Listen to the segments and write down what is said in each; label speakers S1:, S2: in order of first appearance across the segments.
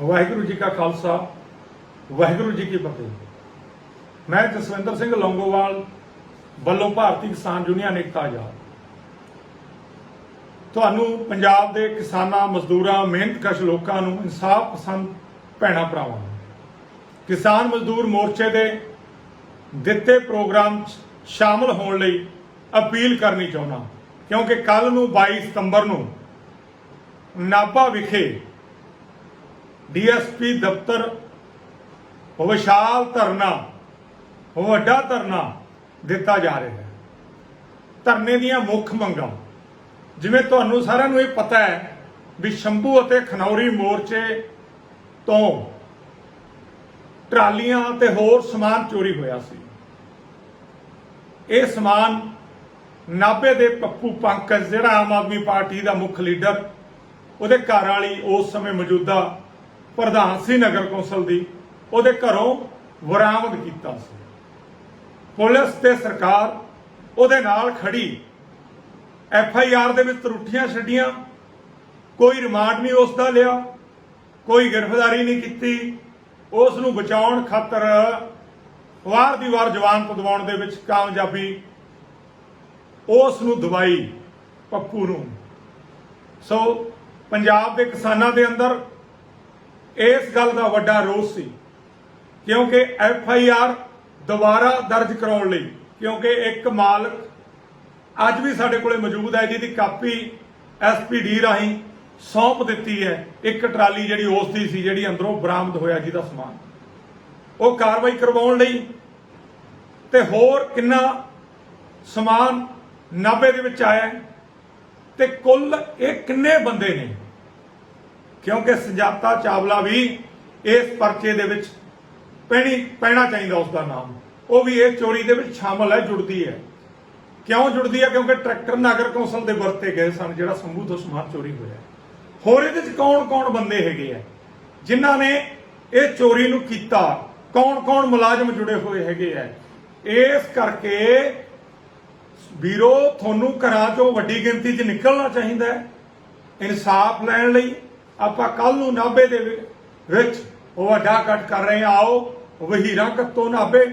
S1: ਵਾਹਿਗੁਰੂ ਜੀ ਕਾ ਖਾਲਸਾ, ਵਾਹਿਗੁਰੂ ਜੀ ਕੀ ਫਤਿਹ। ਮੈਂ ਜਸਵਿੰਦਰ ਸਿੰਘ ਲੌਂਗੋਵਾਲ, ਵੱਲੋਂ ਭਾਰਤੀ ਕਿਸਾਨ ਯੂਨੀਅਨ ਏਕਤਾ ਆਜ਼ਾਦ। ਤੁਹਾਨੂੰ ਪੰਜਾਬ ਦੇ ਕਿਸਾਨਾਂ, ਮਜ਼ਦੂਰਾਂ, ਮਿਹਨਤਕਸ਼ ਲੋਕਾਂ ਨੂੰ ਇਨਸਾਫ ਪਸੰਦ ਭੈਣਾ ਭਰਾਵਾਂ ਨੂੰ। ਕਿਸਾਨ ਮਜ਼ਦੂਰ ਮੋਰਚੇ ਦੇ ਦਿੱਤੇ ਪ੍ਰੋਗਰਾਮ 'ਚ ਸ਼ਾਮਲ ਹੋਣ ਲਈ ਅਪੀਲ ਕਰਨੀ ਚਾਹੁੰਦਾ ਕਿਉਂਕਿ ਕੱਲ ਨੂੰ 22 ਸਤੰਬਰ ਨੂੰ ਨਾਭਾ ਵਿਖੇ ਡੀਐਸਪੀ ਦਫ਼ਤਰ ਵਿਸ਼ਾਲ ਧਰਨਾ, ਵੱਡਾ ਧਰਨਾ ਦਿੱਤਾ ਜਾ ਰਿਹਾ ਹੈ। ਧਰਨੇ ਦੀਆਂ ਮੁੱਖ ਮੰਗਾਂ। ਜਿਵੇਂ ਤੁਹਾਨੂੰ ਸਾਰਿਆਂ ਨੂੰ ਇਹ ਪਤਾ ਹੈ ਵੀ ਸ਼ੰਭੂ ਅਤੇ ਖਨੌਰੀ ਮੋਰਚੇ ਤੋਂ ਟਰਾਲੀਆਂ ਤੇ ਹੋਰ ਸਮਾਨ ਚੋਰੀ ਹੋਇਆ ਸੀ। ਇਹ ਸਮਾਨ ਨਾਭੇ ਦੇ ਪੱਪੂ ਪੰਕਜ, ਜਿਹੜਾ ਆਮ ਆਦਮੀ ਪਾਰਟੀ ਦਾ ਮੁੱਖ ਲੀਡਰ, ਉਹਦੇ ਘਰ ਵਾਲੀ ਉਸ ਸਮੇਂ ਮੌਜੂਦਾ ਪ੍ਰਧਾਨ ਸੀ ਨਗਰ ਕੌਂਸਲ ਦੀ, ਉਹਦੇ ਘਰੋਂ ਬਰਾਮਦ ਕੀਤਾ ਸੀ। ਪੁਲਿਸ ਤੇ ਸਰਕਾਰ ਉਹਦੇ ਨਾਲ ਖੜੀ। ਐਫ ਆਈ ਆਰ ਦੇ ਵਿੱਚ ਤਰੁੱਠੀਆਂ ਛੱਡੀਆਂ। ਕੋਈ ਰਿਮਾਂਡ ਨਹੀਂ ਉਸ ਦਾ ਲਿਆ, ਕੋਈ ਗ੍ਰਿਫਤਾਰੀ ਨਹੀਂ ਕੀਤੀ। ਉਸ ਨੂੰ ਬਚਾਉਣ ਖਾਤਰ ਵਾਰ ਦੀ ਵਾਰ ਜਵਾਨ ਦਿਵਾਉਣ ਦੇ ਵਿੱਚ ਕਾਮਯਾਬੀ। ਉਸ ਨੂੰ ਦਵਾਈ ਪੱਪੂ ਨੂੰ। ਸੋ ਪੰਜਾਬ ਦੇ ਕਿਸਾਨਾਂ ਦੇ ਅੰਦਰ ਇਸ ਗੱਲ ਦਾ ਵੱਡਾ ਰੋਸ ਸੀ, ਕਿਉਂਕਿ ਐਫ ਆਈ ਆਰ ਦੁਬਾਰਾ ਦਰਜ ਕਰਾਉਣ ਲਈ, ਕਿਉਂਕਿ ਇੱਕ ਮਾਲਕ ਅੱਜ ਵੀ ਸਾਡੇ ਕੋਲੇ ਮੌਜੂਦ ਹੈ, ਜਿਹਦੀ ਕਾਪੀ ਐਸਪੀਡੀ ਰਾਹੀਂ ਸੌਂਪ ਦਿੱਤੀ ਹੈ, ਇੱਕ ਟਰਾਲੀ ਜਿਹੜੀ ਉਸ ਦੀ ਸੀ, ਜਿਹੜੀ ਅੰਦਰੋਂ ਬਰਾਮਦ ਹੋਇਆ ਜਿਹਦਾ ਸਮਾਨ। ਉਹ ਕਾਰਵਾਈ ਕਰਵਾਉਣ ਲਈ ਤੇ ਹੋਰ ਕਿੰਨਾ ਸਮਾਨ ਨਾਭੇ ਦੇ ਵਿੱਚ ਆਇਆ ਹੈ ਤੇ ਕੁੱਲ ਇਹ ਕਿੰਨੇ ਬੰਦੇ ਨੇ? ਕਿਉਂਕਿ ਸੁਜਾਤਾ ਚਾਵਲਾ ਵੀ ਇਸ ਪਰਚੇ ਦੇ ਵਿੱਚ ਪੈਣੀ, ਪੈਣਾ ਚਾਹੀਦਾ ਉਸ ਦਾ ਨਾਮ। ਉਹ ਵੀ ਇਸ ਚੋਰੀ ਦੇ ਵਿੱਚ ਸ਼ਾਮਲ ਹੈ, ਜੁੜਦੀ ਹੈ। ਕਿਉਂ ਜੁੜਦੀ ਹੈ? ਕਿਉਂਕਿ ਟਰੈਕਟਰ ਨਗਰ ਕੌਂਸਲ ਦੇ ਵਰਤੇ ਗਏ ਸਨ, ਜਿਹੜਾ ਸੰਭੂ ਤੋਂ ਸਮਾਨ ਚੋਰੀ ਹੋਇਆ ਹੋਰ ਇਹਦੇ ਵਿੱਚ ਕੌਣ-ਕੌਣ ਬੰਦੇ ਹੈਗੇ ਆ? ਜਿਨ੍ਹਾਂ ਨੇ ਇਹ ਚੋਰੀ ਨੂੰ ਕੀਤਾ? ਕੌਣ-ਕੌਣ ਮੁਲਾਜ਼ਮ ਜੁੜੇ ਹੋਏ ਹੈਗੇ ਆ? ਇਸ ਕਰਕੇ ਵੀਰੋ, ਤੁਹਾਨੂੰ ਘਰਾਂ ਚੋਂ ਵੱਡੀ ਗਿਣਤੀ 'ਚ ਨਿਕਲਣਾ ਚਾਹੀਦਾ ਹੈ। ਇਨਸਾਫ ਲੈਣ ਲਈ ਆਪਾਂ ਕੱਲ ਨੂੰ ਨਾਭੇ ਦੇ ਵਿੱਚ ਉਹ ਵੱਡਾ ਕੱਟ ਕਰ ਰਹੇ ਹਾਂ। ਆਓ ਵਹੀਰਾਂ ਕੱਤੋਂ ਨਾਭੇ।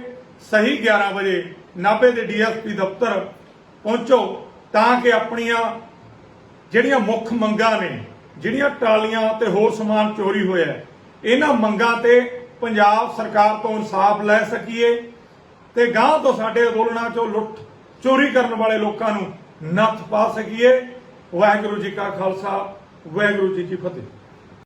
S1: ਸਹੀ 11 ਵਜੇ ਨਾਭੇ ਦੇ ਡੀਐਸਪੀ ਦਫ਼ਤਰ ਪਹੁੰਚੋ ਤਾਂ ਕਿ ਆਪਣੀਆਂ ਜਿਹੜੀਆਂ ਮੁੱਖ ਮੰਗਾਂ ਨੇ, ਜਿਹੜੀਆਂ ਟਰਾਲੀਆਂ ਤੇ ਹੋਰ ਸਮਾਨ ਚੋਰੀ ਹੋਇਆ ਇਹਨਾਂ ਮੰਗਾਂ ਤੇ ਪੰਜਾਬ ਸਰਕਾਰ ਤੋਂ ਇਨਸਾਫ ਲੈ ਸਕੀਏ ਤੇ ਗਾਂਹ ਤੋਂ ਸਾਡੇ ਅੰਦੋਲਨਾਂ ਚੋਂ ਲੁੱਟ, ਚੋਰੀ ਕਰਨ ਵਾਲੇ ਲੋਕਾਂ ਨੂੰ ਨੱਥ ਪਾ ਸਕੀਏ। ਵਾਹਿਗੁਰੂ ਜੀ ਕਾ ਖਾਲਸਾ ਵਾਹਿਗੁਰੂ ਜੀ ਕੀ ਫਤਿਹ